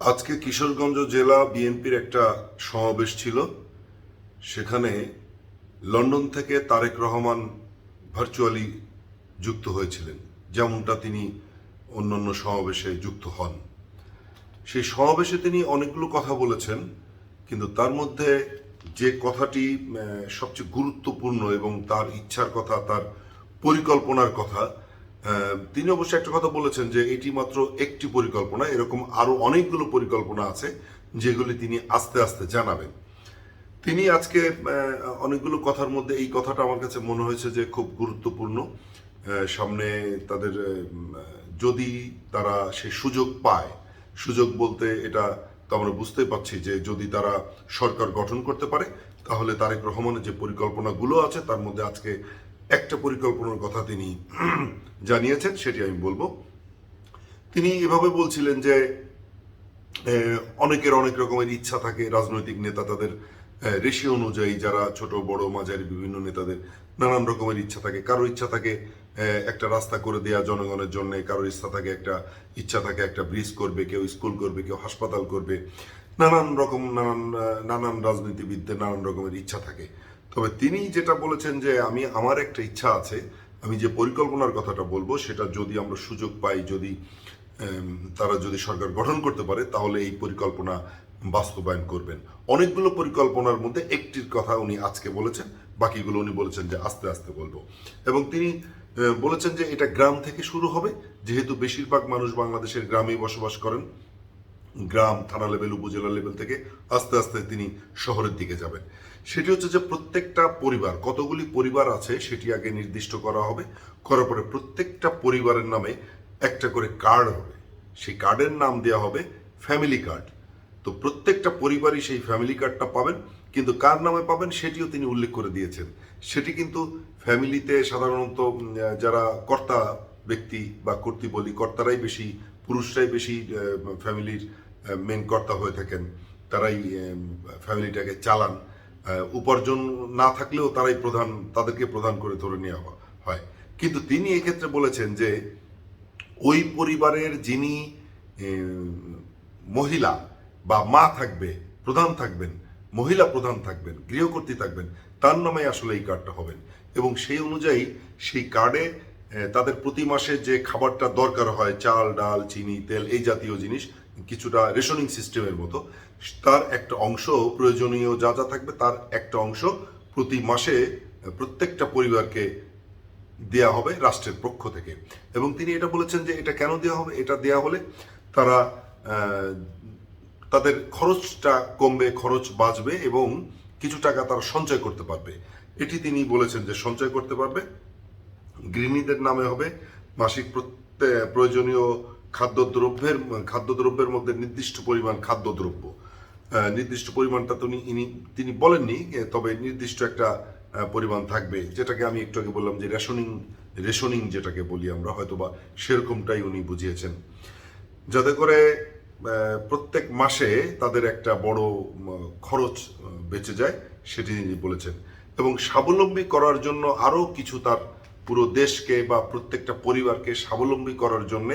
আজকে কিশোরগঞ্জ জেলা বিএনপির একটা সমাবেশ ছিল। সেখানে লন্ডন থেকে তারেক রহমান ভার্চুয়ালি যুক্ত হয়েছিলেন, যেমনটা তিনি অন্যান্য সমাবেশে যুক্ত হন। সেই সমাবেশে তিনি অনেকগুলো কথা বলেছেন, কিন্তু তার মধ্যে যে কথাটি সবচেয়ে গুরুত্বপূর্ণ এবং তার ইচ্ছার কথা, তার পরিকল্পনার কথা তিনি অবশ্য একটা কথা বলেছেন যে এটি মাত্র একটি পরিকল্পনা, এরকম আরও অনেকগুলো পরিকল্পনা আছে যেগুলি তিনি আস্তে আস্তে জানাবেন। তিনি আজকে অনেকগুলো কথার মধ্যে এই কথাটা আমার কাছে মনে হয়েছে যে খুব গুরুত্বপূর্ণ। সামনে তাদের যদি তারা সে সুযোগ পায়, সুযোগ বলতে এটা তো আমরা বুঝতেই পারছি যে যদি তারা সরকার গঠন করতে পারে, তাহলে তারেক রহমানের যে পরিকল্পনাগুলো আছে, তার মধ্যে আজকে একটা পরিকল্পনার কথা তিনি জানিয়েছেন, সেটি আমি বলব। তিনি এভাবে বলছিলেন যে অনেকের অনেক রকমের ইচ্ছা থাকে রাজনৈতিক নেতা তাদের রেশি অনুযায়ী যারা ছোট, বড়, মাঝারি, বিভিন্ন নেতাদের নানান রকমের ইচ্ছা থাকে। কারও ইচ্ছা থাকে একটা রাস্তা করে দেয়া জনগণের জন্য, কারও ইচ্ছা থাকে একটা, ইচ্ছা থাকে একটা ব্রিজ করবে, কেউ স্কুল করবে, কেউ হাসপাতাল করবে। নানান রকম, নানান নানান রাজনীতিবিদদের নানান রকমের ইচ্ছা থাকে। তবে তিনি যেটা বলেছেন যে আমি, আমার একটা ইচ্ছা আছে, আমি যে পরিকল্পনার কথাটা বলব, সেটা যদি আমরা সুযোগ পাই, যদি তারা যদি সরকার গঠন করতে পারে, তাহলে এই পরিকল্পনা বাস্তবায়ন করবেন। অনেকগুলো পরিকল্পনার মধ্যে একটির কথা উনি আজকে বলেছেন, বাকিগুলো উনি বলেছেন যে আস্তে আস্তে বলব। এবং তিনি বলেছেন যে এটা গ্রাম থেকে শুরু হবে, যেহেতু বেশিরভাগ মানুষ বাংলাদেশের গ্রামেই বসবাস করেন। গ্রাম, থানা লেভেল, উপজেলা লেভেল থেকে আস্তে আস্তে তিনি শহরের দিকে যাবেন। সেটি হচ্ছে যে প্রত্যেকটা পরিবার, কতগুলি পরিবার আছে সেটি আগে নির্দিষ্ট করা হবে। করার পরে প্রত্যেকটা পরিবারের নামে একটা করে কার্ড হবে। সেই কার্ডের নাম দেওয়া হবে ফ্যামিলি কার্ড। তো প্রত্যেকটা পরিবারই সেই ফ্যামিলি কার্ডটা পাবেন, কিন্তু কার নামে পাবেন সেটিও তিনি উল্লেখ করে দিয়েছেন। সেটি কিন্তু ফ্যামিলিতে সাধারণত যারা কর্তা ব্যক্তি বা কর্তৃ বলি কর্তারাই বেশি, পুরুষরাই বেশি ফ্যামিলির মেন কর্তা হয়ে থাকেন, তারাই ফ্যামিলিটাকে চালান। উপার্জন না থাকলেও তারাই প্রধান, তাদেরকে প্রধান করে ধরে নেওয়া হয়। কিন্তু তিনি এক্ষেত্রে বলেছেন যে, ওই পরিবারের যিনি মহিলা বা মা থাকবে, প্রধান থাকবেন, মহিলা প্রধান থাকবেন, গৃহকর্ত্রী থাকবেন, তার নামে আসলে এই কার্ডটা হবেন এবং সেই অনুযায়ী সেই কার্ডে তাদের প্রতি মাসে যে খাবারটা দরকার হয়, চাল, ডাল, চিনি, তেল, এই জাতীয় জিনিস কিছুটা রেশনিং সিস্টেমের মতো, তার একটা অংশ প্রয়োজনীয় যা যা থাকবে তার একটা অংশ প্রতি মাসে প্রত্যেকটা পরিবারকে দেয়া হবে রাষ্ট্রের পক্ষ থেকে। এবং তিনি এটা বলেছেন যে এটা কেন দেওয়া হবে? এটা দেয়া হলে তারা তাদের খরচটা কমবে, খরচ বাঁচবে এবং কিছু টাকা তারা সঞ্চয় করতে পারবে। এটি তিনি বলেছেন যে সঞ্চয় করতে পারবে। গৃহিণীদের নামে হবে মাসিক প্রয়োজনীয় খাদ্যদ্রব্যের খাদ্যদ্রব্যের মধ্যে নির্দিষ্ট পরিমাণ খাদ্যদ্রব্য। নির্দিষ্ট পরিমাণটা তো ইনি তিনি বলেননি তবে নির্দিষ্ট একটা পরিমাণ থাকবে। যেটাকে আমি একটু আগে বললাম যে রেশনিং রেশনিং যেটাকে বলি আমরা, হয়তোবা সেরকমটাই উনি বুঝিয়েছেন। যাতে করে প্রত্যেক মাসে তাদের একটা বড় খরচ বেঁচে যায়, সেটি তিনি বলেছেন। এবং স্বাবলম্বী করার জন্য আরও কিছু তার পুরো দেশকে বা প্রত্যেকটা পরিবারকে স্বাবলম্বী করার জন্য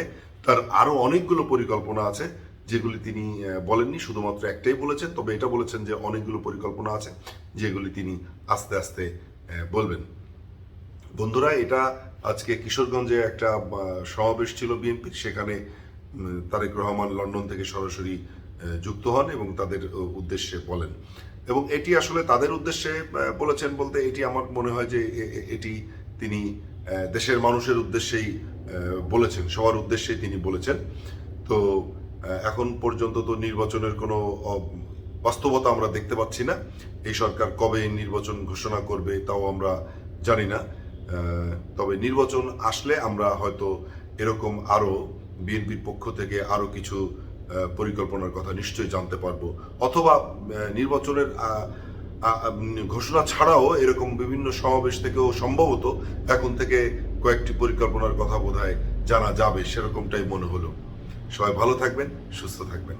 তার আরও অনেকগুলো পরিকল্পনা আছে, যেগুলি তিনি বলেননি, শুধুমাত্র একটাই বলেছেন, তবে এটা বলেছেন যে অনেকগুলো পরিকল্পনা আছে, যেগুলি তিনি আস্তে আস্তে বলবেন। বন্ধুরা, এটা আজকে কিশোরগঞ্জে একটা সমাবেশ ছিল বিএনপির, সেখানে তারেক রহমান লন্ডন থেকে সরাসরি যুক্ত হন এবং তাদের উদ্দেশ্যে বলেন। এবং এটি আসলে তাদের উদ্দেশ্যে বলেছেন বলতে এটি আমার মনে হয় যে এটি তিনি দেশের মানুষের উদ্দেশ্যেই বলেছেন, সবার উদ্দেশ্যেই তিনি বলেছেন। তো এখন পর্যন্ত তো নির্বাচনের কোনো বাস্তবতা আমরা দেখতে পাচ্ছি না। এই সরকার কবে নির্বাচন ঘোষণা করবে তাও আমরা জানি না। তবে নির্বাচন আসলে আমরা হয়তো এরকম আরও বিএনপির পক্ষ থেকে আরও কিছু পরিকল্পনার কথা নিশ্চয়ই জানতে পারব। অথবা নির্বাচনের ঘোষণা ছাড়াও এরকম বিভিন্ন সমাবেশ থেকেও সম্ভবত এখন থেকে কয়েকটি পরিকল্পনার কথা বোধহয় জানা যাবে সেরকমটাই মনে হলো। সবাই ভালো থাকবেন সুস্থ থাকবেন।